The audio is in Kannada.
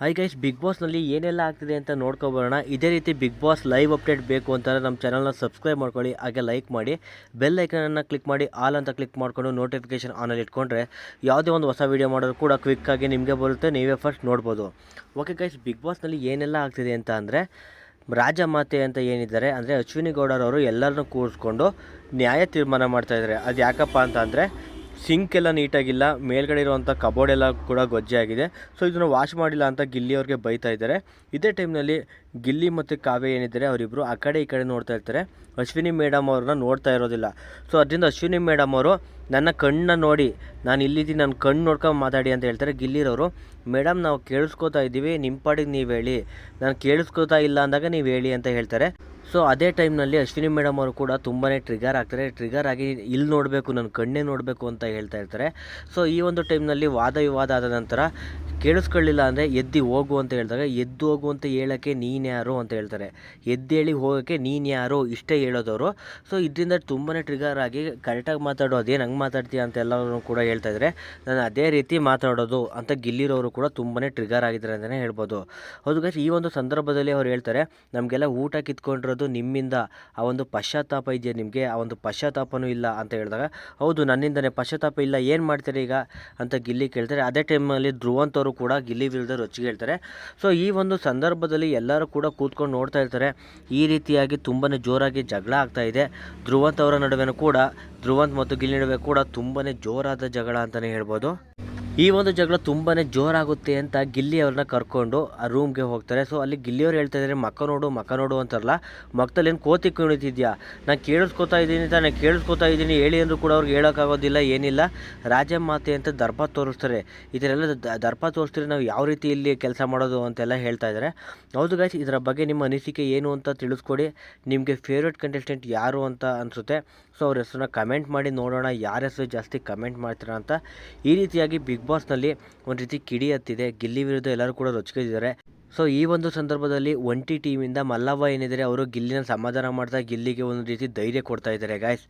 ಹೈ ಗೈಸ್ ಬಿಗ್ ಬಾಸ್ನಲ್ಲಿ ಏನೆಲ್ಲ ಆಗ್ತಿದೆ ಅಂತ ನೋಡ್ಕೊಬರೋಣ ಇದೇ ರೀತಿ ಬಿಗ್ ಬಾಸ್ ಲೈವ್ ಅಪ್ಡೇಟ್ ಬೇಕು ಅಂತಂದರೆ ನಮ್ಮ ಚಾನಲ್ನ ಸಬ್ಸ್ಕ್ರೈಬ್ ಮಾಡ್ಕೊಳ್ಳಿ, ಹಾಗೆ ಲೈಕ್ ಮಾಡಿ ಬೆಲ್ ಐಕನನ್ನು ಕ್ಲಿಕ್ ಮಾಡಿ ಆಲ್ ಅಂತ ಕ್ಲಿಕ್ ಮಾಡಿಕೊಂಡು ನೋಟಿಫಿಕೇಷನ್ ಆನಲ್ಲಿ ಇಟ್ಕೊಂಡ್ರೆ ಯಾವುದೇ ಒಂದು ಹೊಸ ವೀಡಿಯೋ ಮಾಡೋದು ಕೂಡ ಕ್ವಿಕ್ಕಾಗಿ ನಿಮಗೆ ಬರುತ್ತೆ, ನೀವೇ ಫಸ್ಟ್ ನೋಡ್ಬೋದು. ಓಕೆ ಗೈಸ್ ಬಿಗ್ ಬಾಸ್ನಲ್ಲಿ ಏನೆಲ್ಲ ಆಗ್ತಿದೆ ಅಂತ ಅಂದರೆ ರಾಜಮಾತೆ ಅಂತ ಏನಿದ್ದಾರೆ ಅಂದರೆ ಅಶ್ವಿನಿ ಗೌಡರವರು ಎಲ್ಲರನ್ನೂ ಕೂರಿಸ್ಕೊಂಡು ನ್ಯಾಯ ತೀರ್ಮಾನ ಮಾಡ್ತಾಯಿದ್ದಾರೆ ಅದು ಯಾಕಪ್ಪ ಅಂತ ಅಂದರೆ ಸಿಂಕ್ ಎಲ್ಲ ನೀಟಾಗಿಲ್ಲ, ಮೇಲ್ಗಡೆ ಇರುವಂಥ ಕಬೋರ್ಡ್ ಎಲ್ಲ ಕೂಡ ಗೊಜ್ಜೆ ಆಗಿದೆ. ಸೊ ಇದನ್ನು ವಾಶ್ ಮಾಡಿಲ್ಲ ಅಂತ ಗಿಲ್ಲಿ ಅವ್ರಿಗೆ ಬೈತಾ ಇದ್ದಾರೆ. ಇದೇ ಟೈಮ್ನಲ್ಲಿ ಗಿಲ್ಲಿ ಮತ್ತು ಕಾವ್ಯ ಏನಿದ್ದಾರೆ ಅವರಿಬ್ಬರು ಆ ಕಡೆ ಈ ಕಡೆ ನೋಡ್ತಾ ಇರ್ತಾರೆ. ಅಶ್ವಿನಿ ಮೇಡಮ್ ಅವ್ರನ್ನ ನೋಡ್ತಾ ಇರೋದಿಲ್ಲ. ಸೊ ಅದರಿಂದ ಅಶ್ವಿನಿ ಮೇಡಮ್ ಅವರು, ನನ್ನ ಕಣ್ಣನ್ನ ನೋಡಿ, ನಾನು ಇಲ್ಲಿದ್ದೀನಿ ನನ್ನ ಕಣ್ಣು ನೋಡ್ಕೊಂಡು ಮಾತಾಡಿ ಅಂತ ಹೇಳ್ತಾರೆ ಗಿಲ್ಲಿರವರು. ಮೇಡಮ್, ನಾವು ಕೇಳಿಸ್ಕೋತಾ ಇದ್ದೀವಿ ನಿಮ್ಮ ಪಾಡಿಗೆ ನೀವು ಹೇಳಿ. ನಾನು ಕೇಳಿಸ್ಕೋತಾ ಇಲ್ಲ ಅಂದಾಗ ನೀವು ಹೇಳಿ ಅಂತ ಹೇಳ್ತಾರೆ. ಸೊ ಅದೇ ಟೈಮ್ನಲ್ಲಿ ಅಶ್ವಿನಿ ಮೇಡಮ್ ಅವರು ಕೂಡ ತುಂಬಾ ಟ್ರಿಗರ್ ಆಗ್ತಾರೆ. ಟ್ರಿಗರ್ ಆಗಿ ಇಲ್ಲಿ ನೋಡಬೇಕು ನನ್ನ ಕಣ್ಣೇ ನೋಡಬೇಕು ಅಂತ ಹೇಳ್ತಾ ಇರ್ತಾರೆ. ಸೊ ಈ ಒಂದು ಟೈಮ್ನಲ್ಲಿ ವಾದ ವಿವಾದ ಆದ ನಂತರ ಕೇಳಿಸ್ಕೊಳ್ಳಿಲ್ಲ ಅಂದರೆ ಎದ್ದು ಹೋಗು ಅಂತ ಹೇಳಿದಾಗ, ಎದ್ದು ಹೋಗು ಅಂತ ಹೇಳೋಕ್ಕೆ ನೀನು ಯಾರು ಅಂತ ಹೇಳ್ತಾರೆ. ಎದ್ದೇಳಿ ಹೋಗೋಕ್ಕೆ ನೀನು ಯಾರು ಇಷ್ಟೇ ಹೇಳೋದವರು. ಸೊ ಇದರಿಂದ ತುಂಬಾ ಟ್ರಿಗರ್ ಆಗಿ ಕರೆಕ್ಟಾಗಿ ಮಾತಾಡೋ, ಅದೇನು ಹಂಗೆ ಮಾತಾಡ್ತೀಯ ಅಂತ ಎಲ್ಲರೂ ಕೂಡ ಹೇಳ್ತಾ ಇದ್ದಾರೆ ನಾನು ಅದೇ ರೀತಿ ಮಾತಾಡೋದು ಅಂತ ಗಿಲ್ಲಿರೋರು ಕೂಡ ತುಂಬಾ ಟ್ರಿಗರ್ ಆಗಿದ್ದಾರೆ ಅಂತಲೇ ಹೇಳ್ಬೋದು. ಹೌದು ಈ ಒಂದು ಸಂದರ್ಭದಲ್ಲಿ ಅವ್ರು ಹೇಳ್ತಾರೆ, ನಮಗೆಲ್ಲ ಊಟ ಕಿತ್ಕೊಂಡಿರೋದು ನಿಮ್ಮಿಂದ ಆ ಒಂದು ಪಶ್ಚಾತ್ತಾಪ ಇದೆಯಾ ನಿಮಗೆ? ಆ ಒಂದು ಪಶ್ಚಾತ್ತಾಪನೂ ಇಲ್ಲ ಅಂತ ಹೇಳಿದಾಗ, ಹೌದು, ನನ್ನಿಂದನೇ ಪಶ್ಚಾತ್ತಾಪ ಇಲ್ಲ, ಏನು ಮಾಡ್ತೀರಿ ಈಗ? ಅಂತ ಗಿಲ್ಲಿ ಕೇಳ್ತಾರೆ. ಅದೇ ಟೈಮಲ್ಲಿ ಧ್ರುವಂತವರು ಕೂಡ ಗಿಲ್ಲಿ ವಿರುದ್ಧ ರೊಚ್ಚಿಗೆ ಹೇಳ್ತಾರೆ. ಸೊ ಈ ಒಂದು ಸಂದರ್ಭದಲ್ಲಿ ಎಲ್ಲರೂ ಕೂಡ ಕೂತ್ಕೊಂಡು ನೋಡ್ತಾ ಇರ್ತಾರೆ. ಈ ರೀತಿಯಾಗಿ ತುಂಬಾ ಜೋರಾಗಿ ಜಗಳ ಆಗ್ತಾ ಇದೆ. ಧ್ರುವಂತ್ ಅವರ ನಡುವೆನೂ ಕೂಡ, ಧ್ರುವಂತ್ ಮತ್ತು ಗಿಲ್ಲಿ ನಡುವೆ ಕೂಡ ತುಂಬಾ ಜೋರಾದ ಜಗಳ ಅಂತಲೇ ಹೇಳ್ಬೋದು. ಈ ಒಂದು ಜಗಳ ತುಂಬಾ ಜೋರಾಗುತ್ತೆ ಅಂತ ಗಿಲ್ಲಿ ಅವ್ರನ್ನ ಕರ್ಕೊಂಡು ಆ ರೂಮ್ಗೆ ಹೋಗ್ತಾರೆ. ಸೊ ಅಲ್ಲಿ ಗಿಲ್ಲಿಯವ್ರು ಹೇಳ್ತಾ ಇದ್ದಾರೆ ಮಕ್ಕ ನೋಡು ಮಕ್ಕ ನೋಡು ಅಂತಾರಲ್ಲ, ಮಕ್ಕದಲ್ಲಿ ಏನು ಕೋತಿ ಕುಣಿತಿದ್ಯಾ? ನಾನು ಕೇಳಿಸ್ಕೊತಾ ಇದ್ದೀನಿ ತಾನೆ ಕೇಳಿಸ್ಕೊತಾ ಇದ್ದೀನಿ ಹೇಳಿ ಅಂದರೂ ಕೂಡ ಅವ್ರಿಗೆ ಹೇಳೋಕ್ಕಾಗೋದಿಲ್ಲ, ಏನಿಲ್ಲ. ರಾಜಮಾತೆ ಅಂತ ದರ್ಪ ತೋರಿಸ್ತಾರೆ. ಈ ಥರ ಎಲ್ಲ ದರ್ಪ ತೋರಿಸ್ತಾರೆ ನಾವು ಯಾವ ರೀತಿ ಇಲ್ಲಿ ಕೆಲಸ ಮಾಡೋದು ಅಂತೆಲ್ಲ ಹೇಳ್ತಾ ಇದ್ದಾರೆ ಹೌದು ಗಾಯ್ಸ್ ಇದರ ಬಗ್ಗೆ ನಿಮ್ಮ ಅನಿಸಿಕೆ ಏನು ಅಂತ ತಿಳಿಸ್ಕೊಡಿ. ನಿಮಗೆ ಫೇವ್ರೇಟ್ ಕಂಟೆಸ್ಟೆಂಟ್ ಯಾರು ಅಂತ ಅನಿಸುತ್ತೆ. ಸೊ ಅವ್ರ ಹೆಸರನ್ನ ಕಮೆಂಟ್ ಮಾಡಿ ನೋಡೋಣ, ಯಾರ ಹೆಸರು ಜಾಸ್ತಿ ಕಮೆಂಟ್ ಮಾಡ್ತೀರಾ ಅಂತ. ಈ ರೀತಿಯಾಗಿ ಬಿಗ್ ಬಾಸ್ನಲ್ಲಿ ಒಂದು ರೀತಿ ಕಿಡಿ ಹತ್ತಿದೆ, ಗಿಲ್ಲಿ ವಿರುದ್ಧ ಎಲ್ಲರೂ ಕೂಡ ರೊಚ್ಕೊಂಡಿದ್ದಾರೆ ಸೊ ಈ ಒಂದು ಸಂದರ್ಭದಲ್ಲಿ ಒಂಟಿ ಟೀಮಿಂದ ಮಲ್ಲವ್ವ ಏನಿದ್ದಾರೆ, ಅವರು ಗಿಲ್ಲಿನ ಸಮಾಧಾನ ಮಾಡ್ತಾ ಗಿಲ್ಲಿಗೆ ಒಂದು ರೀತಿ ಧೈರ್ಯ ಕೊಡ್ತಾ ಇದ್ದಾರೆ ಗಾಯ್ಸ್